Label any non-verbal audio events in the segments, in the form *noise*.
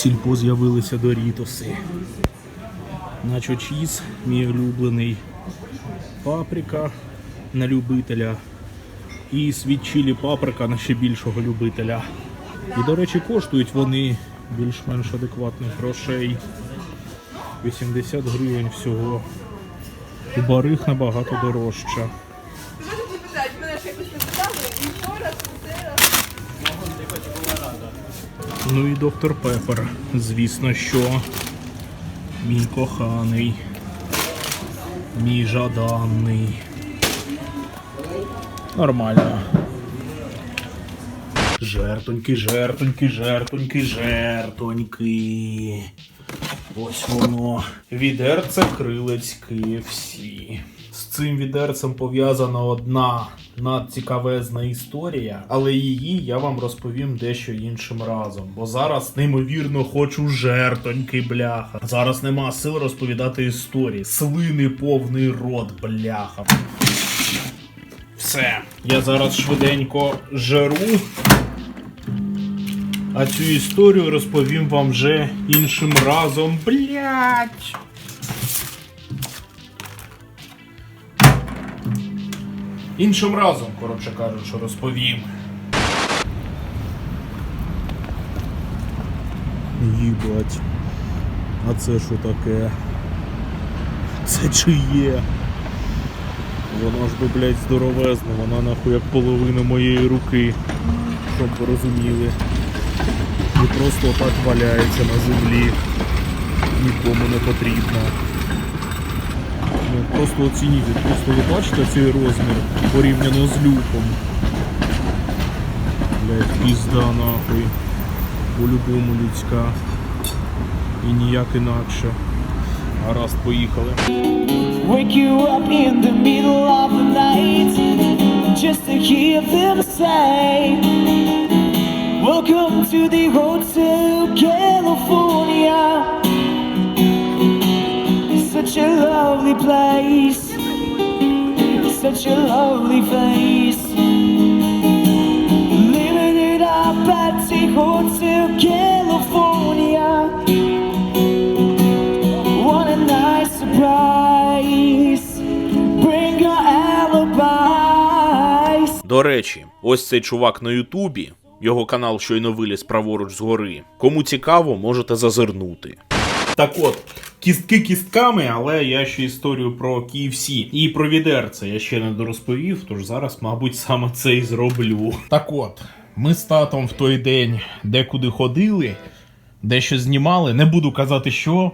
сільпо з'явилися дорітоси. Начо чіз, мій улюблений. Паприка на любителя. І світ чилі паприка на ще більшого любителя. І, до речі, коштують вони більш-менш адекватних грошей. 80 гривень всього. У барих набагато дорожча. Можете питати, мене ж якось не питали, і що раз, і це раз. Ну і доктор Пепер, звісно, що мій коханий, мій жаданий. Нормально. Жертоньки, жертоньки, жертоньки, жертоньки. Ось воно. Відерце крилець KFC. З цим відерцем пов'язана одна надцікавезна історія, але її я вам розповім дещо іншим разом. Бо зараз неймовірно хочу жертоньки, бляха. Зараз нема сил розповідати історії. Слини повний рот, бляха. Все, я зараз швиденько жеру. А цю історію розповім вам вже іншим разом. Блять. Іншим разом, коротше кажучи, розповім. Їбать. А це що таке? Це чиє? Воно ж би, блядь, здоровезне, вона нахуй як половина моєї руки. Щоб ви розуміли. І просто так валяється на землі. Нікому не потрібно. Ну, просто оцініть, просто ви бачите цей розмір порівняно з люком. Блять, пізда нахуй. По-любому людська. І ніяк інакше. Гаразд, поїхали. Wake you up in the middle of the night just to hear them say, such a lovely face. Living it up at the Hotel California. What a nice surprise. Bring your alibis. До речі, ось цей чувак на Ютубі. Його канал щойно виліз праворуч згори. Кому цікаво, можете зазирнути. Так от, кістки кістками, але я ще історію про KFC і про відерце я ще не дорозповів, тож зараз, мабуть, саме це і зроблю. Так от, ми з татом в той день декуди ходили, дещо знімали. Не буду казати, що.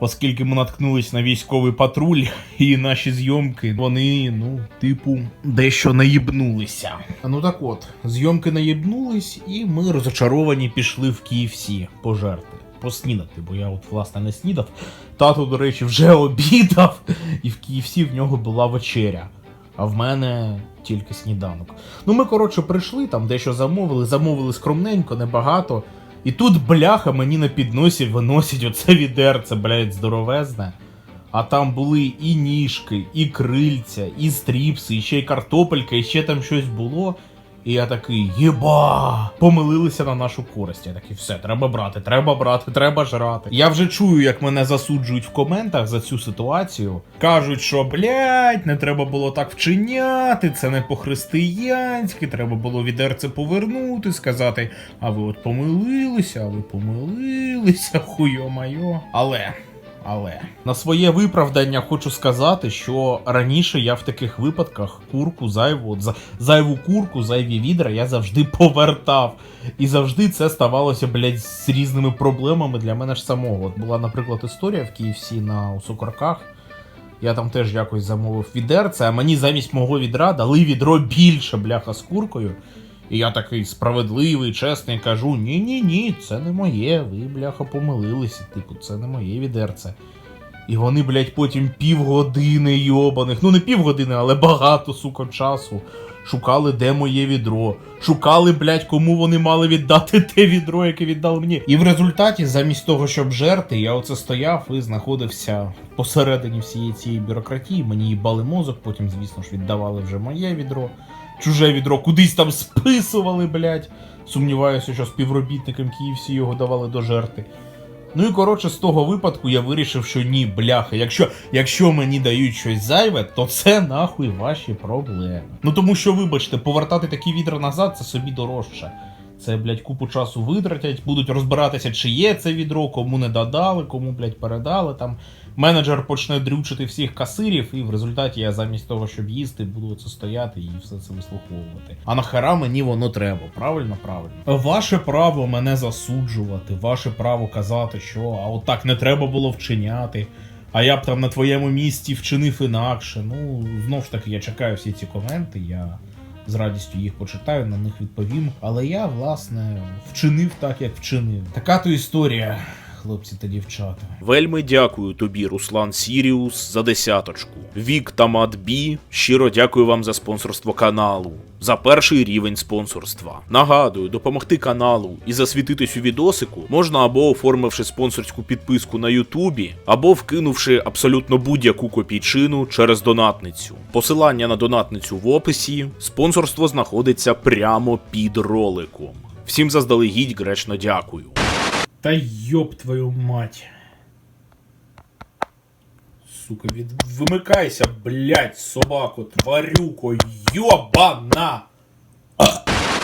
Оскільки ми наткнулись на військовий патруль, і наші зйомки, вони, ну, типу, дещо наїбнулися. Ну так от, зйомки наїбнулись, і ми розочаровані пішли в KFC пожерти. Поснідати, бо я от власне не снідав. Тато, до речі, вже *laughs* обідав, і в KFC в нього була вечеря. А в мене тільки сніданок. Ну, ми, коротше, прийшли, там дещо замовили, замовили скромненько, небагато. І тут, бляха, мені на підносі виносять оце відерце, блядь, здоровезне. А там були і ніжки, і крильця, і стріпси, і ще й картопелька, і ще там щось було. І я такий, єба! Помилилися на нашу користь. Я такий, все, треба брати, треба брати, треба жрати. Я вже чую, як мене засуджують в коментах за цю ситуацію. Кажуть, що блядь, не треба було так вчиняти, це не по-християнськи, треба було відерце повернути, сказати, а ви от помилилися, а ви помилилися, *laughs* хуйо-майо. Але. Але на своє виправдання хочу сказати, що раніше я в таких випадках курку зайву, за- зайву курку, зайві відра я завжди *laughs* повертав. І завжди це ставалося, блядь, з різними проблемами для мене ж самого. От була, наприклад, історія в KFC на у Я там теж якось замовив відерце, а мені замість мого відра дали відро більше, бляха, з куркою. І я такий справедливий, чесний, кажу: ні, ні, ні, це не моє. Ви, бляха, помилилися. Типу, це не моє відерце. І вони, блядь, потім півгодини йобаних, ну не півгодини, але багато, сука, часу. Шукали, де моє відро. Шукали, блядь, кому вони мали віддати *laughs* те відро, яке віддали мені. І в результаті, замість того, щоб жерти, я оце стояв і знаходився посередині всієї цієї бюрократії. Мені їбали мозок, потім, звісно ж, віддавали вже моє відро. Чуже відро кудись там списували, блядь. Сумніваюся, що співробітникам KFC його давали до жерти. Ну і коротше, з того випадку я вирішив, що ні, бляха, якщо, якщо мені дають щось зайве, то це нахуй ваші проблеми. Ну тому що, вибачте, повертати такі відра назад це собі дорожче. Це, блядь, купу часу витратять, будуть розбиратися, чи є це відро, кому не додали, кому, блядь, передали. Там менеджер почне дрючити всіх касирів, і в результаті я замість того, щоб їсти, буду це стояти і все це вислуховувати. А нахера мені воно треба, правильно, правильно. Ваше право мене засуджувати, ваше право казати, що а отак не треба було вчиняти. А я б там на твоєму місці вчинив інакше. Ну, знов ж таки, я чекаю всі ці коменти, я з радістю їх почитаю, на них відповім. Але я, власне, вчинив так, як вчинив. Така то історія, хлопці та дівчата. Вельми дякую тобі, Руслан Сіріус, за десяточку. Вік та Матбі, щиро дякую вам за спонсорство каналу, за перший рівень спонсорства. Нагадую, допомогти каналу і засвітитись у відосику можна або оформивши спонсорську підписку на Ютубі, або вкинувши абсолютно будь-яку копійчину через донатницю. Посилання на донатницю в описі. Спонсорство знаходиться прямо під роликом. Всім заздалегідь гречно дякую. Та йоб твою мать. Сука, від... вимикайся, блять, собако, тварюко, йобана!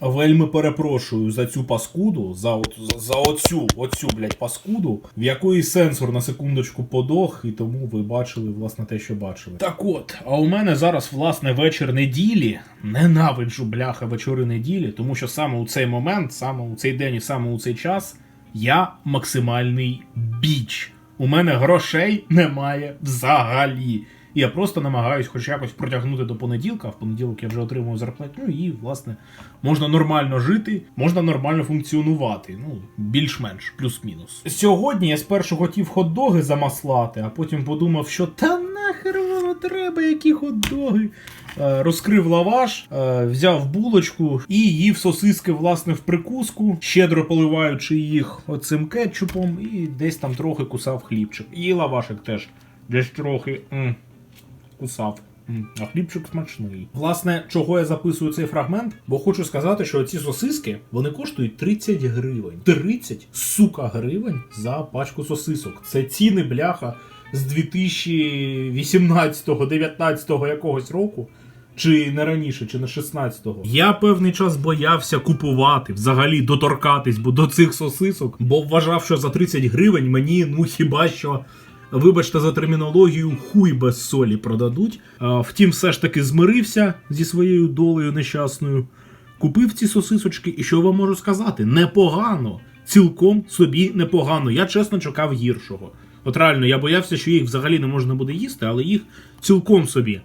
Вельми перепрошую за цю паскуду, за, от, за, за оцю, оцю, блять, паскуду, в якої сенсор на секундочку подох, і тому ви бачили, власне, те, що бачили. Так от, а у мене зараз, власне, вечір неділі. Ненавиджу, бляха, вечори неділі, тому що саме у цей момент, саме у цей день і саме у цей час я максимальний біч. У мене грошей немає взагалі. І я просто намагаюсь хоч якось протягнути до понеділка. В понеділок я вже отримую зарплатню, і, власне, можна нормально жити, можна нормально функціонувати. Ну, більш-менш, плюс-мінус. Сьогодні я спершу хотів хот-доги замаслати, а потім подумав, що та нахер воно треба, які хот-доги. Е, Розкрив лаваш, е, взяв булочку і їв сосиски, власне, в прикуску, щедро поливаючи їх оцим кетчупом, і десь там трохи кусав хлібчик. І лавашик теж десь трохи м, кусав. А хлібчик смачний. Власне, чого я записую цей фрагмент? Бо хочу сказати, що ці сосиски вони коштують 30 гривень. 30 сука гривень за пачку сосисок. Це ціни бляха з 2018-19 якогось року. Чи не раніше, чи не 16-го. Я певний час боявся купувати, взагалі доторкатись бо до цих сосисок, бо вважав, що за 30 гривень мені, ну хіба що, вибачте за термінологію, хуй без солі продадуть. Втім, все ж таки змирився зі своєю долею нещасною. Купив ці сосисочки, і що вам можу сказати? Непогано. Цілком собі непогано. Я чесно чекав гіршого. От реально, я боявся, що їх взагалі не можна буде їсти, але їх цілком собі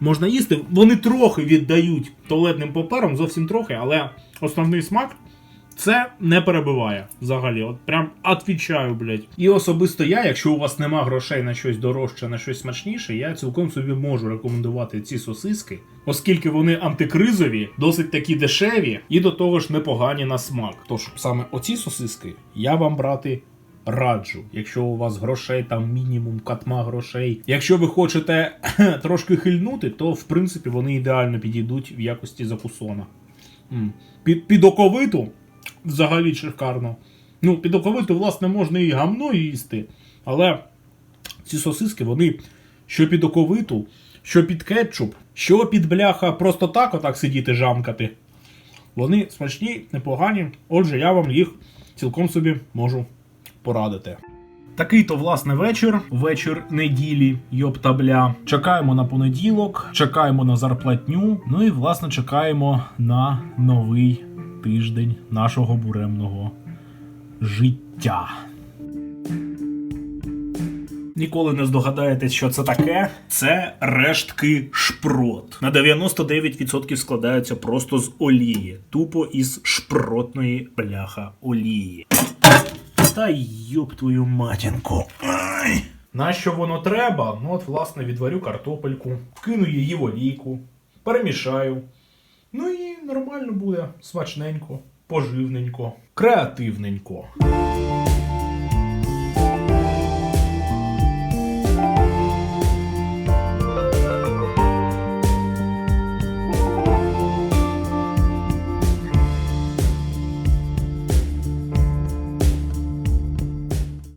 можна їсти. Вони трохи віддають туалетним папером, зовсім трохи, але основний смак це не перебиває взагалі. От прям отвічаю, блядь. І особисто я, якщо у вас нема грошей на щось дорожче, на щось смачніше, я цілком собі можу рекомендувати ці сосиски, оскільки вони антикризові, досить такі дешеві і до того ж непогані на смак. Тож саме оці сосиски я вам брати раджу, якщо у вас грошей там мінімум катма грошей. Якщо ви хочете *clears throat* трошки хильнути, то в принципі вони ідеально підійдуть в якості закусона. Під, під оковиту взагалі шикарно. Ну, під оковиту, власне, можна і гамно їсти, але ці сосиски, вони що під оковиту, що під кетчуп, що під бляха просто так отак сидіти жамкати. Вони смачні, непогані. Отже, я вам їх цілком собі можу порадити. Такий то власне вечір, вечір неділі, йоптабля. Чекаємо на понеділок, чекаємо на зарплатню. Ну і власне чекаємо на новий тиждень нашого буремного життя. Ніколи не здогадаєтесь, що це таке. Це рештки шпрот. На 99% складаються просто з олії, тупо із шпротної бляха олії. Та йоб твою матінку. Ай. Нащо воно треба? Ну от, власне, відварю картопельку, вкину її в олійку, перемішаю. Ну і нормально буде, смачненько, поживненько, креативненько.